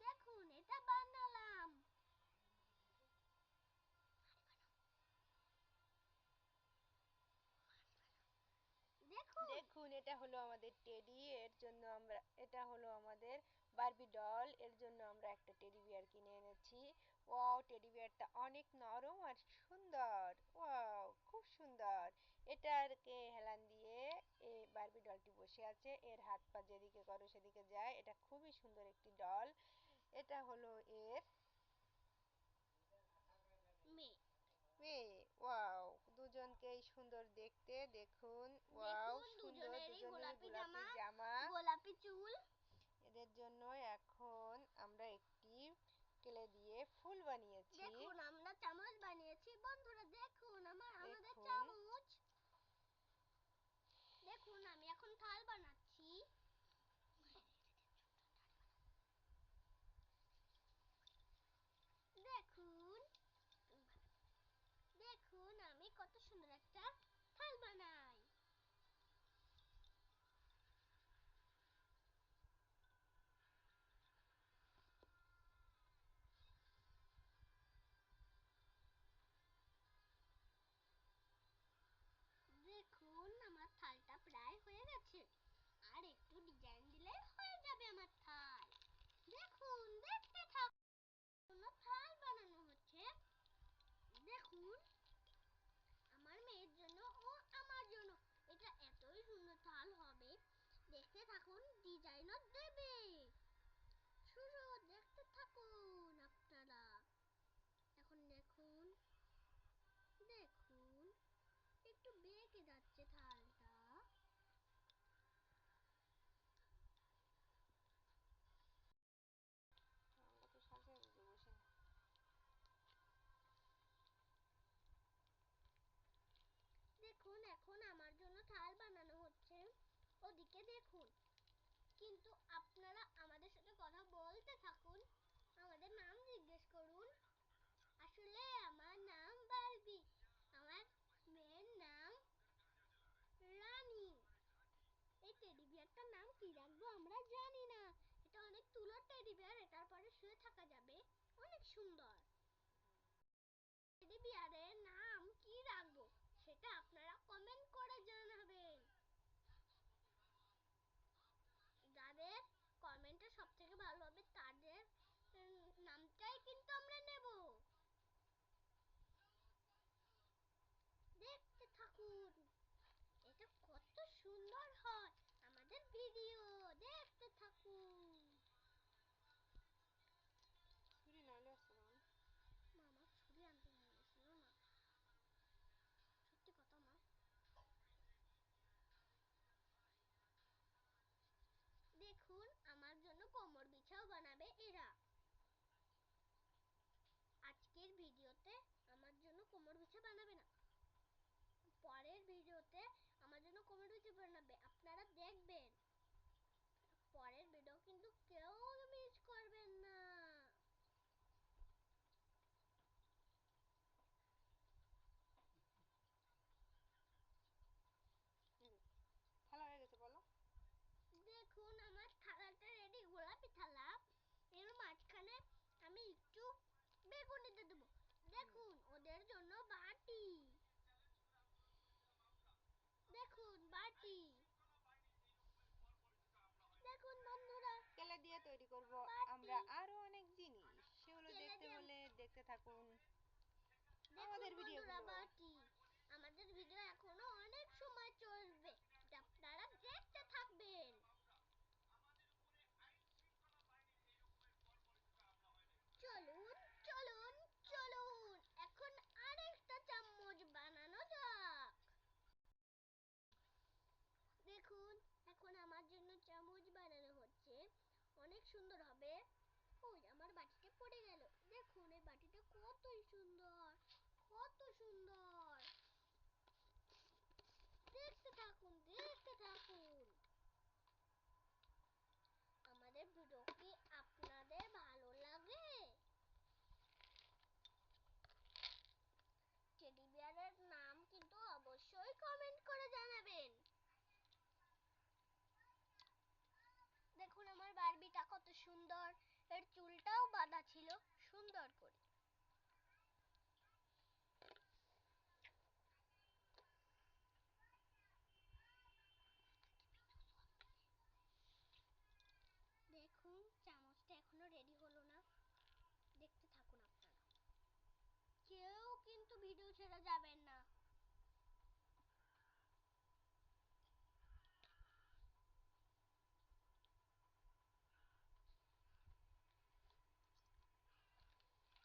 দেখুন, এটা বানালাম। দেখুন। এটা হলো আমাদের টেডি এর জন্য আমরা, এটা হলো আমাদের বারবি ডল এর জন্য আমরা একটা টেডি বিয়ার কিনে এনেছি। ওয়াও টেডি বিয়ারটা অনেক নরম আর সুন্দর। ওয়াও খুব সুন্দর এটারকে হেলান দিয়ে এই ডলটি বসে আছে। এর হাত পা যেদিকে করো সেদিকে যায়। এটা খুবই সুন্দর একটি ডল এটা হলো এর মেয়ে। মেয়ে। ওয়াও দুজনকেই সুন্দর দেখতে। দেখুন ওয়াও সুন্দর দুজনের গোলাপি গোলাপি জামা গোলাপি চুল। এদের জন্য এখন আমরা একটি কেলে দিয়ে ফুল বানিয়েছি। দেখুন আমরা চামচ বানিয়েছি। বন্ধুরা দেখুন আমার আমাদের চামচ দেখুন আমি এখন থাল বানাচ্ছি। দেখুন দেখুন আমি কত সুন্দর একটা থাল বানাই দেখুন আমার থালটা প্রায় হয়ে গেছে আর একটু ডিজাইন দিলে হয়ে যাবে আমার থাল দেখুন দেখতে থাকুন কোনো থাল বানানো হচ্ছে দেখুন আমার মেয়ের জন্য ও আমার জন্য এটা এতই সুন্দর থাল হবে দেখতে থাকুন ডিজাইনও দেবে শুরু দেখতে থাকুন আপনারা। এখন দেখুন দেখুন একটু বেঁকে যাচ্ছে থালটা। সাজিয়ে বসে। দেখুন এখন আমার জন্য থাল বানানো হচ্ছে। ওদিকে দেখুন। কিন্তু আপনারা আমাদের সাথে কথা বলতে থাকুন। আমাদের নাম জিজ্ঞেস করুন। আসলে আমার নাম আমার মেয়ের নাম এই নাম কি রাখব আমরা জানি না। এটা অনেক তুলোর এটার পরে শুয়ে থাকা যাবে। অনেক সুন্দর নাম কি রাখব সেটা আপনারা কমেন্ট করে জানাবেন যাদের কমেন্টে সব থেকে ভালো হবে তাদের উম, নামটাই কিন্তু আমরা নেব দেখতে থাকুন এটা কত সুন্দর হয় আমাদের ভিডিও দেখতে থাকুন ছুরি নাহলে আসছে না মামা ছুরি আনতে নিয়ে গেছিল না সত্যি কথা মা দেখুন আমার জন্য কোমর বিছাও বানাবে এরা আজকের ভিডিওতে আমার জন্য বিছা বানাবে না। পরের ভিডিওতে আমার জন্য কমেন্ট হচ্ছে বানাবে আপনারা দেখবেন পরের ভিডিও কিন্তু কেউ মিস করবেন না থালা হয়ে গেছে বলো দেখুন আমার থালাটা রেডি গোলাপি থালা এর মাঝখানে আমি একটু বেগুন দিতে দেবো দেখুন ওদের জন্য বাটি। দেখুন বাটি। দেখুন বন্ধুরা। কেলা দিয়ে তৈরি করব আমরা আরও অনেক জিনিস। সেগুলো দেখতে হলে দেখতে থাকুন। আমাদের ভিডিও বাটি আমাদের ভিডিও এখনও অনেক সময় চলবে এটা আপনারা দেখতে থাকবেন চলুন চলুন চলুন এখন আরেকটা চামচ বানানো যাক দেখুন এখন আমার জন্য চামচ বানানো হচ্ছে অনেক সুন্দর হবে ওই আমার বাটিটা পড়ে গেল। দেখুন, এই বাটিটা কতই সুন্দর কত সুন্দর। দেখতে থাকুন দেখতে থাকুন। আমাদের ভিডিও কি আপনাদের ভালো লাগে? টেডি বিয়ারের নাম কিন্তু অবশ্যই কমেন্ট করে জানাবেন। দেখুন, আমার পাখিটা কত সুন্দর। এর চুলটাও বাঁধা ছিল সুন্দর করে। দেখুন, চামচটা এখনও রেডি হলো না। দেখতে থাকুন আপনারা। কেউ কিন্তু ভিডিও ছেড়ে যাবেন না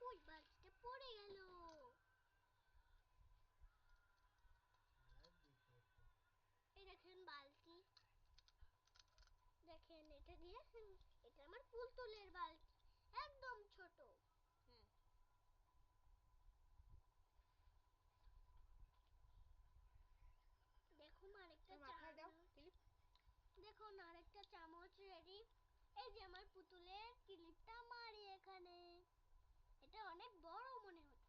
ওই বালতিটা পড়ে গেল এই দেখেন বালতি দেখেন এটা দিয়ে এটা আমার বালতি একদম ছোট। হুম। দেখুন আরেকটা মাথায় দাও চামচ দেখুন আরেকটা চামচ রেডি এই যে আমার পুতুলের ক্লিপটা মারি এখানে। এটা অনেক বড় মনে হচ্ছে।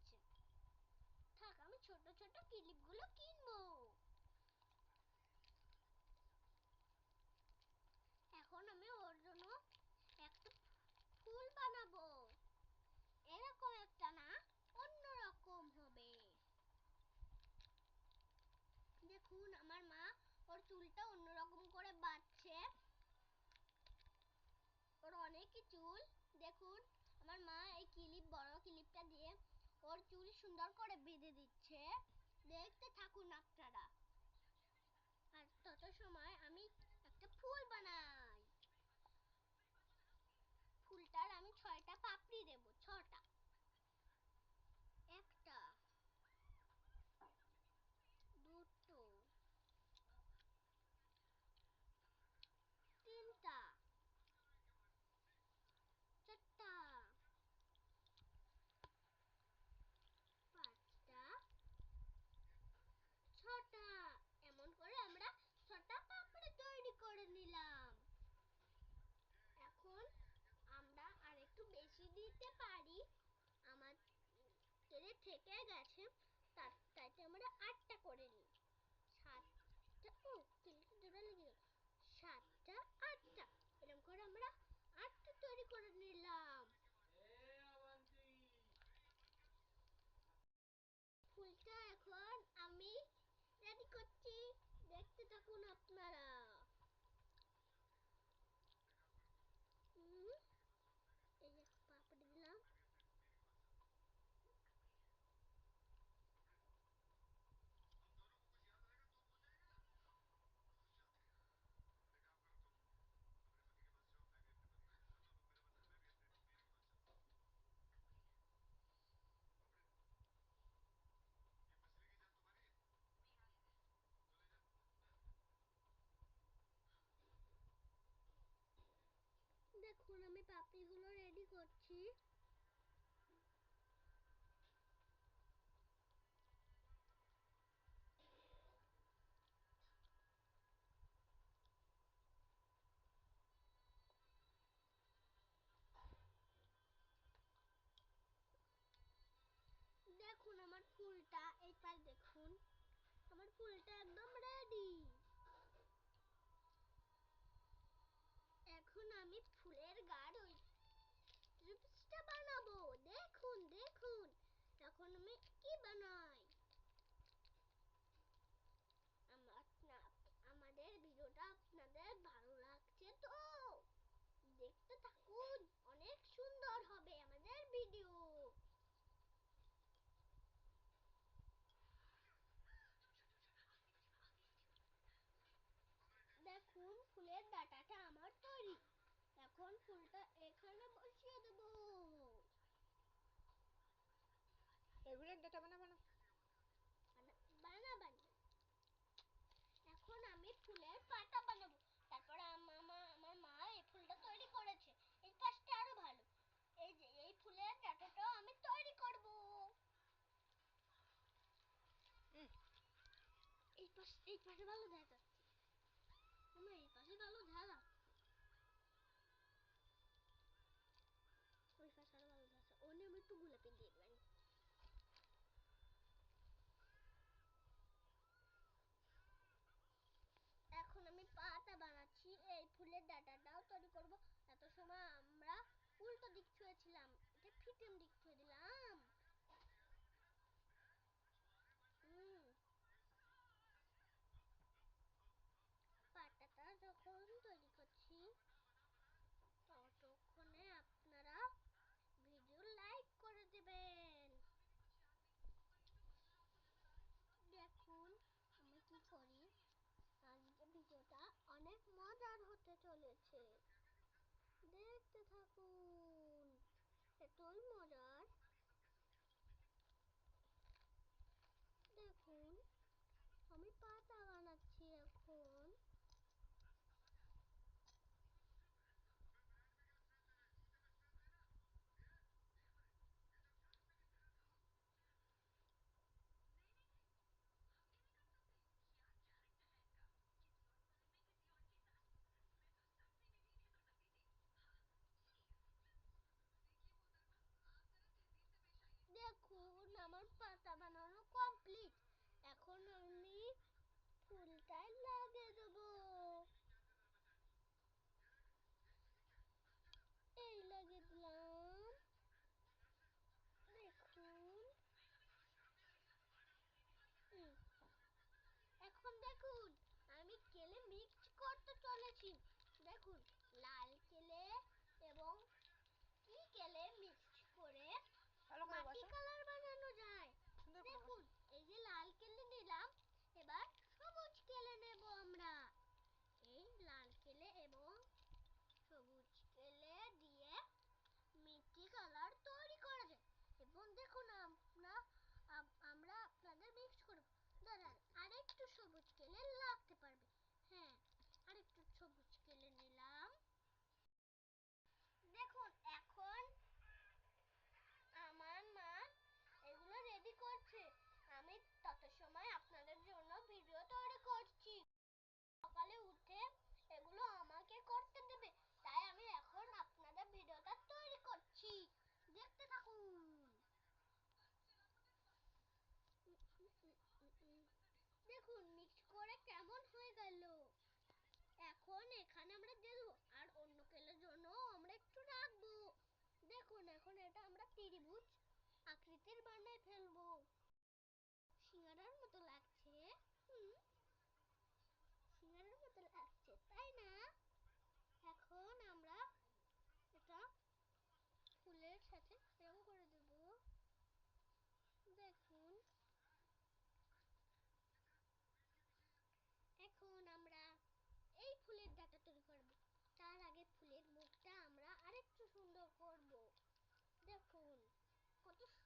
থাক আমি ছোট ছোট ক্লিপগুলো কিনবো এখন আমি ওর জন্য একটা ফুল বানাবো এরকম একটা না অন্য রকম হবে দেখুন আমার মা ওর চুলটা অন্যরকম করে বাঁধছে। ওর অনেকই চুল। দেখুন, আমার মা এই ক্লিপ, বড় ক্লিপটা দিয়ে ওর চুল সুন্দর করে বেঁধে দিচ্ছে। দেখতে থাকুন আপনারা। আর তত সময় আমি একটা ফুল বানাই ফুলটার আমি ছয়টা পাপড়ি দেব ছটা একটা দুটো তিনটা চারটা পাঁচটা ছটা এমন করে আমরা ছটা পাপড়ি তৈরি করে নিলাম এখন আমরা আর একটু বেশি দিতে পারি আমার তেলে থেকে গেছে তার তাইতে আমরা আটটা করে নিই সাতটা ও তিনটে জোড়া লেগে সাতটা আটটা এরকম করে আমরা আটটা তৈরি করে নিলাম ফুলটা এখন আমি রেডি করছি দেখতে থাকুন আপনারা হুম, এই যে পাপড়ি দিলাম দেখুন আমি পাপড়িগুলো রেডি করছি। দেখুন আমার ফুলটা, এই পাশ দেখুন। আমার ফুলটা একদম রেডি এখন আমি ফুলের গাঢ় ওই চিপসটা বানাবো দেখুন দেখুন এখন আমি কি বানাই আমার না- আমাদের ভিডিওটা আপনাদের ভালো লাগছে তো দেখতে থাকুন অনেক সুন্দর হবে আমাদের ভিডিও দেখুন ফুলের ডাটাটা আমার তৈরি এখন ফুলটা এখানে বসিয়ে দেবো। এগুলোর ডাটা বানাবো না? বানা- বানাবানি। এখন আমি ফুলের পাতা বানাবো। তারপরে আমার মা- আমার মা এই ফুলটা তৈরি করেছে। এই পাশটা আরও ভালো। এই যে এই ফুলের ডাটাটাও আমি তৈরি করব। এই পাশ এই পাশে ভালো দেখা একটু গোলাপি দেবেন এখন আমি পাতা বানাচ্ছি, এই ফুলের ডাটাটাও তৈরি করব। এত সময় আমরা উল্টো দিক ছুঁয়েছিলাম, এটা ফিটেম দিক ছুঁয়ে দিলাম। হুম। পাতাটা যখন তৈরি চলেছে। দেখতে থাকুন। এতই মজার। টাইম লাগিয়ে দেবো এই লাগে দিলাম। দেখুন। এখন দেখুন। দেখুন মিক্স করে কেমন হয়ে গেল। এখন এখানে আমরা দেবো, আর অন্য কেলের জন্য আমরা একটু রাখব। দেখুন, এখন এটা আমরা ত্রিভুজ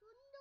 couldn't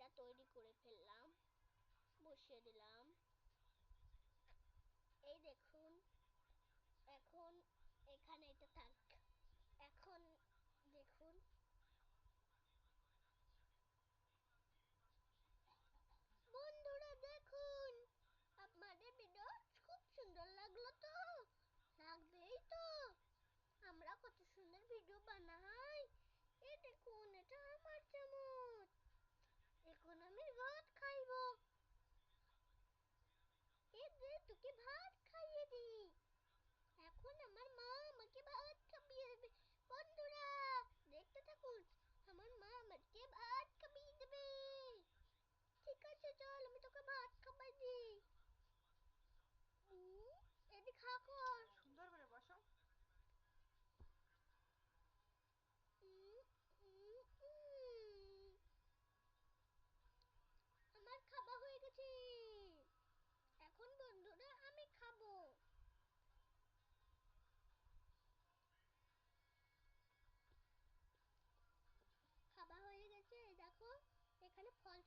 করে ফেললাম, বসিয়ে দিলাম। এই দেখুন, এখন এখানে এটা থাক, এখন দেখুন। বন্ধুরা দেখুন, আপনাদের ভিডিও খুব সুন্দর লাগল তো? লাগবেই তো। আমরা কত সুন্দর ভিডিও বানাই।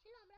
ছিল আমরা